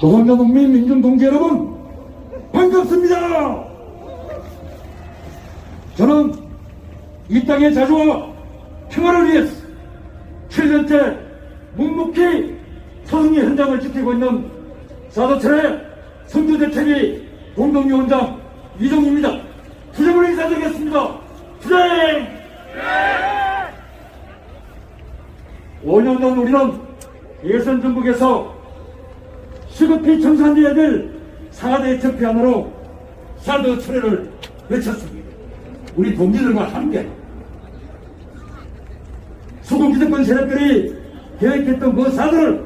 노동자 농민 민중 동지 여러분 반갑습니다. 저는 이 땅의 자주와 평화를 위해서 7년째 묵묵히 서승리 현장을 지키고 있는 사도철의 선두대책위 공동위원장 이종입니다. 투쟁을 인사드리겠습니다. 투쟁! 5년 전 우리는 예선 전국에서 시급히 청산돼야 될 4대 적폐안으로 사드 철회를 외쳤습니다. 우리 동지들과 함께 수공기득권 세력들이 계획했던 그 사드를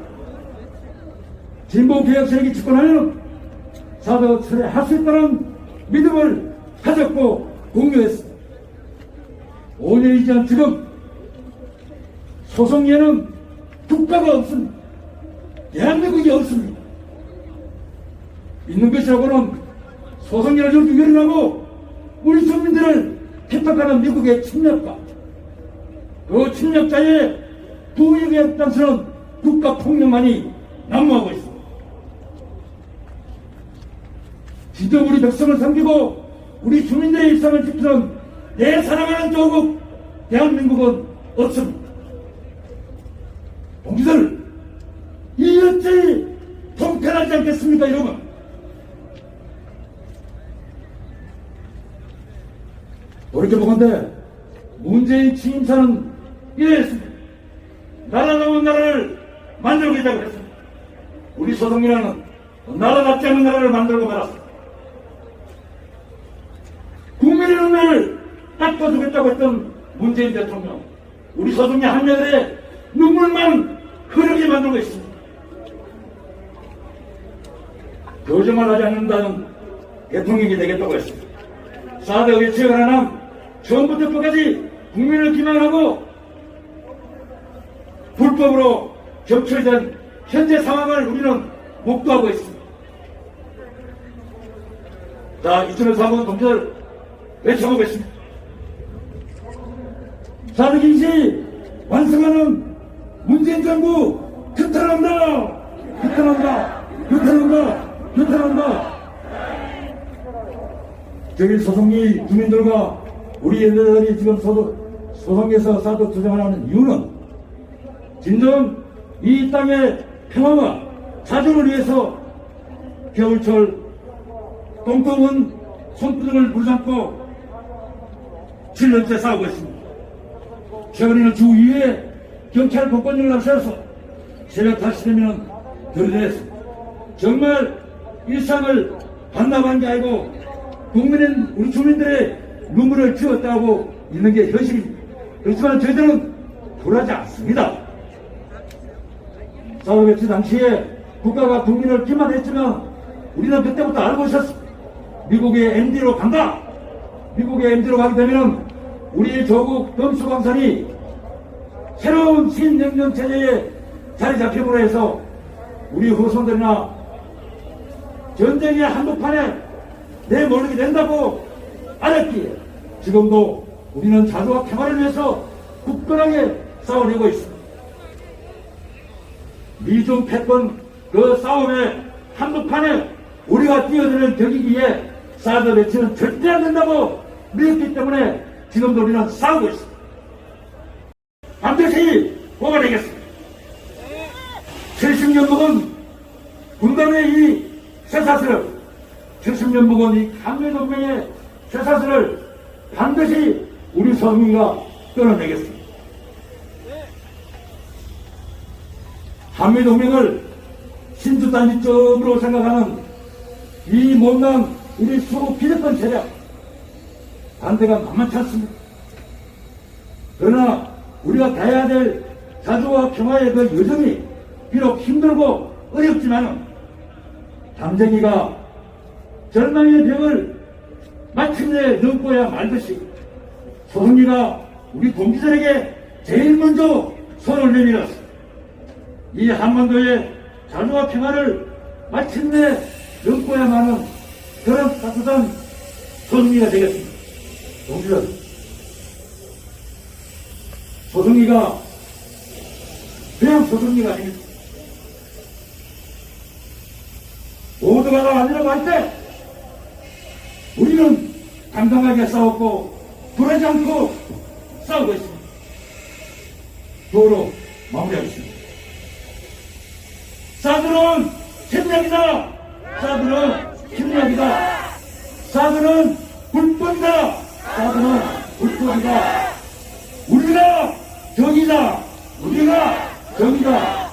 진보개혁 세력이 집권하면 사드 철회할 수 있다는 믿음을 가졌고 공유했습니다. 5년이 지난 지금 소송에는 국가가 없습니다. 대한민국이 없습니다. 있는 것이라고는 이렇게 열어나고 우리 국민들을 핍박하는 미국의 침략과 그 침략자의 부역에 앞장서는 국가 폭력만이 난무하고 있습니다. 진짜 우리 백성을 섬기고 우리 주민들의 일상을 지키는 내 사랑하는 조국 대한민국은 없습니다. 동지들 이 어찌 통쾌하지 않겠습니까 여러분 이렇게 보건데 문재인 취임사는 이랬습니다 나라 나온 나라를 만들겠다고 했습니다 우리 소동이라는 나라답지 않은 나라를 만들고 말았습니다 국민의 눈을 닦아주겠다고 했던 문재인 대통령 우리 소동이 한면에 눈물만 흐르게 만들고 있습니다. 거짓말 하지 않는다는 대통령이 되겠다고 했습니다. 사드 관한 한 처음부터 끝까지 국민을 기만하고 불법으로 격출된 현재 상황을 우리는 목도하고 있습니다. 자, 2004번 동지들 외쳐보겠습니다. 사드 김씨 완성하는 문재인 정부 규탄한다! 규탄한다! 규탄한다! 규탄한다! 저기 소송리 주민들과 우리 연대들이 지금 소도, 소송에서 사도 투쟁을 하는 이유는 진정 이 땅의 평화와 자주를 위해서 겨울철 똥똥은 손두덩을 물잡고 7년째 싸우고 있습니다. 최근에는 주 2회 경찰 복권을 앞세워서 새벽 5시 되면 들이댔습니다. 정말 일상을 반납한 게 아니고 국민은 우리 주민들의 눈물을 지웠다고 있는 게 현실입니다. 그렇지만 저희들은 굴하지 않습니다. 사드 배치 당시에 국가가 국민을 기만했지만 우리는 그때부터 알고 있었습니다. 미국의 MD로 간다. 미국의 MD로 가게 되면 우리 조국 dom수광산이 새로운 신냉전 체제에 자리 잡힘으로 해서 우리 후손들이나 전쟁의 한복판에 내몰리게 된다고 알았기에 지금도 우리는 자주와 평화를 위해서 굳건하게 싸워내고 있습니다. 미중 패권 그 싸움의 한복판에 우리가 뛰어드는 격이기에 사드 배치는 절대 안 된다고 믿었기 때문에 지금도 우리는 싸우고 있습니다. 반드시 뽑아내겠습니다. 70년 묵은 군단의 이 쇠사슬을 70년 묵은 이 강매동맹의 쇠사슬을 반드시 우리 서민이가 끊어내겠습니다. 한미동맹을 신주단지점으로 생각하는 이 못난 우리 수로 비대권 세력 반대가 만만치 않습니다. 그러나 우리가 가야 될 자주와 평화의 그 여정이 비록 힘들고 어렵지만 담쟁이가 절망의 벽을 마침내 넘고야 말듯이 소흥이가 우리 동지들에게 제일 먼저 손을 내밀었습니다. 이 한반도의 자주와 평화를 마침내 넘고야만은 그런 따뜻한 소흥이가 되겠습니다. 동지들, 소승이가 그냥 소승이가 아닙니다. 모두가 다 아니라고 할 때 우리는 당당하게 싸웠고 불하지 않고 싸우고 있습니다. 도로 마무리하겠습니다. 사드는 침략이다. 사드는 침략이다. 사드는 불법이다. 사드는 불법이다. 우리가 정이다. 우리가 정이다.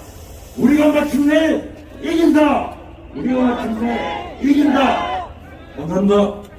우리가 마침내 이긴다. 우리가 마침내 이긴다. 감사합니다.